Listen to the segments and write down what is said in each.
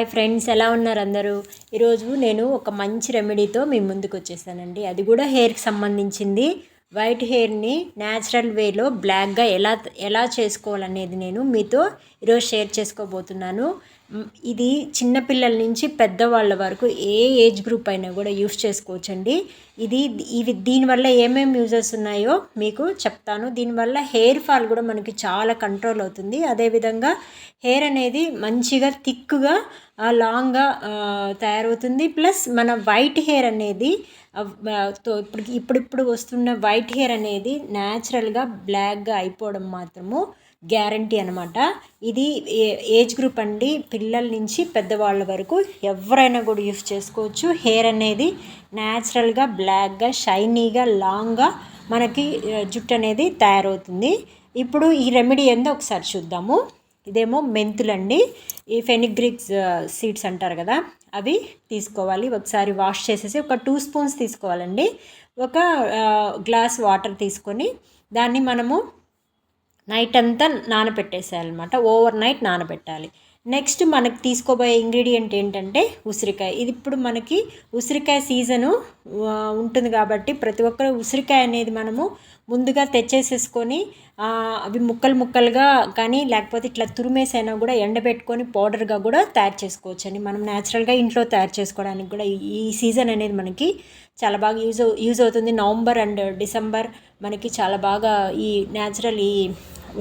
Hi friends ఎలా ఉన్నారు అందరూ? ఈరోజు నేను ఒక మంచి రెమెడీతో మీ ముందుకు వచ్చేసానండి. అది కూడా హెయిర్కి సంబంధించింది. వైట్ హెయిర్ని న్యాచురల్ వేలో బ్లాక్గా ఎలా ఎలా చేసుకోవాలనేది నేను మీతో ఈరోజు షేర్ చేసుకోబోతున్నాను. ఇది చిన్నపిల్లల నుంచి పెద్దవాళ్ళ వరకు ఏ ఏజ్ గ్రూప్ అయినా కూడా యూస్ చేసుకోవచ్చండి. ఇది ఇది దీనివల్ల ఏమేమి యూజెస్ ఉన్నాయో మీకు చెప్తాను. దీనివల్ల హెయిర్ ఫాల్ కూడా మనకి చాలా కంట్రోల్ అవుతుంది. అదేవిధంగా హెయిర్ అనేది మంచిగా థిక్గా లాంగ్గా తయారవుతుంది. ప్లస్ మన వైట్ హెయిర్ అనేది తో ఇప్పుడు ఇప్పుడిప్పుడు వస్తున్న వైట్ హెయిర్ అనేది న్యాచురల్గా బ్లాక్గా అయిపోవడం మాత్రము గ్యారంటీ అనమాట ఇది ఏ- ఏజ్ గ్రూప్ అండి పిల్లల నుంచి పెద్దవాళ్ళ వరకు ఎవరైనా కూడా యూస్ చేసుకోవచ్చు. హెయిర్ అనేది న్యాచురల్గా బ్లాక్గా షైనీగా లాంగ్గా మనకి జుట్టు అనేది తయారవుతుంది. ఇప్పుడు ఈ రెమెడీ ఏందో ఒకసారి చూద్దాము. ఇదేమో మెంతులండి. ఈ ఫెనిగ్రిక్స్ సీడ్స్ అంటారు కదా అవి తీసుకోవాలి. ఒకసారి వాష్ చేసేసి ఒక టూ స్పూన్స్ తీసుకోవాలండి. ఒక గ్లాస్ వాటర్ తీసుకొని దాన్ని మనము నైట్ అంతా నానబెట్టేసేయాలన్నమాట. ఓవర్ నైట్ నానబెట్టాలి. నెక్స్ట్ మనకి తీసుకోబోయే ఇంగ్రీడియంట్ ఏంటంటే ఉసిరికాయ. ఇది ఇప్పుడు మనకి ఉసిరికాయ సీజను ఉంటుంది కాబట్టి ప్రతి ఒక్కరు ఉసిరికాయ అనేది మనము ముందుగా తెచ్చేసేసుకొని అవి ముక్కలు ముక్కలుగా కానీ లేకపోతే ఇట్లా తురిమేసైనా కూడా ఎండబెట్టుకొని పౌడర్గా కూడా తయారు చేసుకోవచ్చు అండి మనం న్యాచురల్గా ఇంట్లో తయారు చేసుకోవడానికి కూడా ఈ- ఈ సీజన్ అనేది మనకి చాలా బాగా యూజ్ యూజ్ అవుతుంది. నవంబర్ అండ్ డిసెంబర్ మనకి చాలా బాగా ఈ న్యాచురల్ ఈ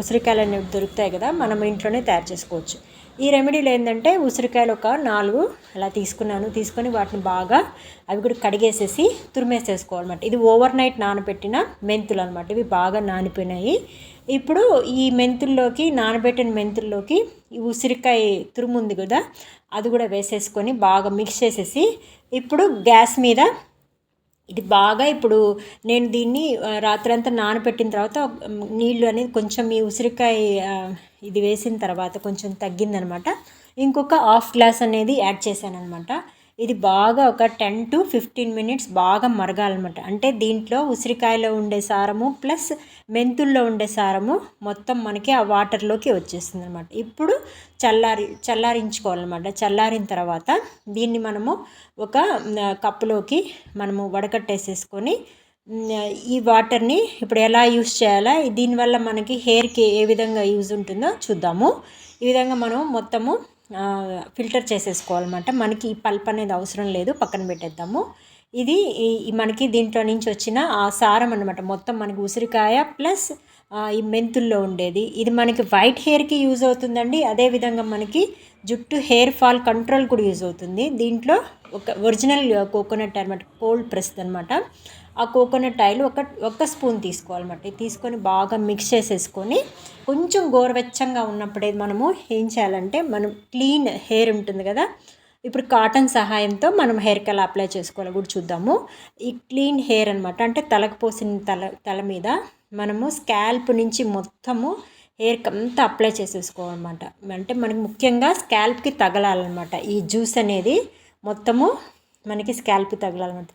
ఉసిరికాయలు అనేవి దొరుకుతాయి కదా మనం ఇంట్లోనే తయారు చేసుకోవచ్చు. ఈ రెమెడీలో ఏంటంటే ఉసిరికాయలు ఒక నాలుగు అలా తీసుకున్నాను. తీసుకొని వాటిని బాగా అవి కూడా కడిగేసేసి తురిమేసేసుకోవాలన్నమాట. ఇది ఓవర్ నైట్ నానబెట్టిన మెంతులు అనమాట ఇవి బాగా నానిపోయినాయి. ఇప్పుడు ఈ మెంతుల్లోకి నానబెట్టిన మెంతుల్లోకి ఈ ఉసిరికాయ తురుముంది కదా అది కూడా వేసేసుకొని బాగా మిక్స్ చేసేసి ఇప్పుడు గ్యాస్ మీద ఇది బాగా ఇప్పుడు నేను దీన్ని రాత్రంతా నానబెట్టిన తర్వాత నీళ్ళు అనేది కొంచెం ఈ ఉసిరికాయ ఇది వేసిన తర్వాత కొంచెం తగ్గిందనమాట. ఇంకొక హాఫ్ గ్లాస్ అనేది యాడ్ చేశాను అనమాట ఇది బాగా ఒక టెన్ టు ఫిఫ్టీన్ మినిట్స్ బాగా మరగాలన్నమాట. అంటే దీంట్లో ఉసిరికాయలో ఉండే సారము ప్లస్ మెంతుల్లో ఉండే సారము మొత్తం మనకి ఆ వాటర్లోకి వచ్చేస్తుంది అనమాట ఇప్పుడు చల్లారి చల్లారించుకోవాలన్నమాట. చల్లారిన తర్వాత దీన్ని మనము ఒక కప్పులోకి మనము వడకట్టేసేసుకొని ఈ వాటర్ని ఇప్పుడు ఎలా యూస్ చేయాలా దీనివల్ల మనకి హెయిర్కి ఏ విధంగా యూజ్ ఉంటుందో చూద్దాము. ఈ విధంగా మనం మొత్తము ఫిల్టర్ చేసేసుకోవాలన్నమాట. మనకి ఈ పల్ప్ అనేది అవసరం లేదు పక్కన పెట్టేద్దాము. ఇది మనకి దీంట్లో నుంచి వచ్చిన ఆ సారం అనమాట మొత్తం మనకి ఉసిరికాయ ప్లస్ ఈ మెంతుల్లో ఉండేది. ఇది మనకి వైట్ హెయిర్కి యూజ్ అవుతుందండి. అదేవిధంగా మనకి జుట్టు హెయిర్ ఫాల్ కంట్రోల్ కూడా యూజ్ అవుతుంది. దీంట్లో ఒక ఒరిజినల్ కోకోనట్ అనమాట కోల్డ్ ప్రెస్ అనమాట ఆ కోకోనట్ ఆయిల్ ఒక ఒక స్పూన్ తీసుకోవాలన్నమాట. తీసుకొని బాగా మిక్స్ చేసేసుకొని కొంచెం గోరువెచ్చంగా ఉన్నప్పుడే మనము ఏం చేయాలంటే మనం క్లీన్ హెయిర్ ఉంటుంది కదా ఇప్పుడు కాటన్ సహాయంతో మనం హెయిర్కి ఎలా అప్లై చేసుకోవాలో. కూడా చూద్దాము. ఈ క్లీన్ హెయిర్ అనమాట అంటే తలకు పోసిన తల తల మీద మనము స్కాల్ప్ నుంచి మొత్తము హెయిర్కి అంతా అప్లై చేసేసుకోవాలన్నమాట. అంటే మనకి ముఖ్యంగా స్కాల్ప్కి తగలాలన్నమాట. ఈ జ్యూస్ అనేది మొత్తము మనకి స్కాల్ప్ తగలాలన్నమాట.